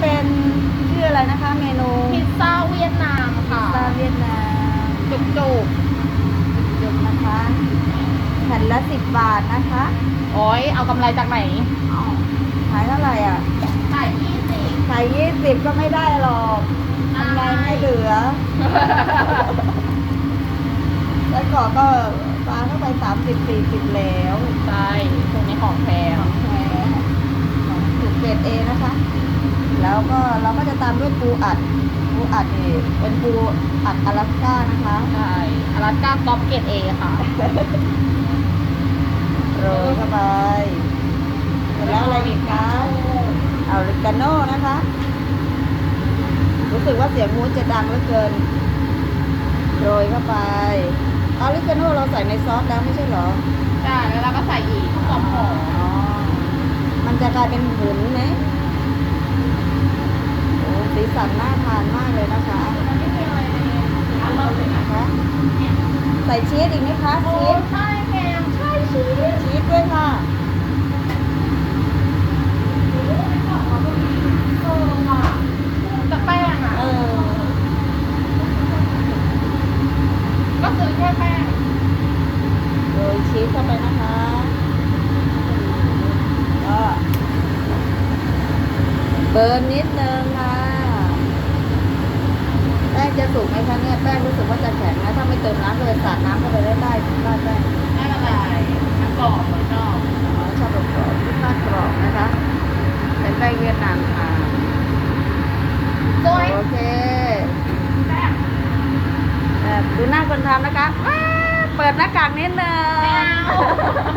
เป็นชื่ออะไรนะคะ เมนูพิซซ่าเวียดนามค่ะซาเวียดนามจุกจุกจุดนะคะแผ่นละสิบบาทนะคะๆโอ้ยเอากำไรจากไหนอ้าวขายเท่าไหร่อะขายยี่สิบขายยี่สิบก็ไม่ได้หรอกทำไงไม่เหลือแล้วก่อนก็ปลาเข้าไปสามสิบสี่สิบแล้วใช่ตรงนี้ของแพงของแท้ของถูกเกรดเอนะคะ แล้ว ก็เราก็จะตามด้วยปูอัด ปูอัดนี่เป็นปูอัดอลาสก้านะคะใช่อลาสก้าก๊อปเกรดเอค่ะโรยเข้าไปเสร็จแล้วอะไรอีกคะเอาลิกาโน่นะคะ รู้สึกว่าเสียงมูสจะดังเหลือเกินโรยเข้าไปเอาลิกาโน่เราใส่ในซอสแล้วไม่ใช่เหรอใช่แล้วเราก็ใส่อีกหอมหอมอ๋อมันจะกลายเป็นหมุนไหมโอ้ สีสันน่าทานมากเลยนะคะนะคะใส่ชีสอีกไหมคะโอ้ชีสใช่แพงใช่ชีสชีสด้วยค่ะเออว่ะแต่แป้งอะเออก็ซื้อแค่แป้งโรยชีสเข้าไปนะคะก็เบิร์นนิดนึงค่ะแป้ง จะสุกไหมคะเนี่ยแป้งรู้สึกว่าจะแข็งนะถ้าไม่เติมน้ำก็เลยสาดน้ำเข้าไปได้ได้ได้แป้งไม่เป็นไรมันกรอบเหมือนชอบอ๋อชอบแบบกรอบที่มากกรอบนะคะเป็นแป้งเวียดนามค่ะสวยโอเคแป้งแบบดูหน้าคนทำนะคะว้าเปิดหน้ากากนิดนึงไม่เอา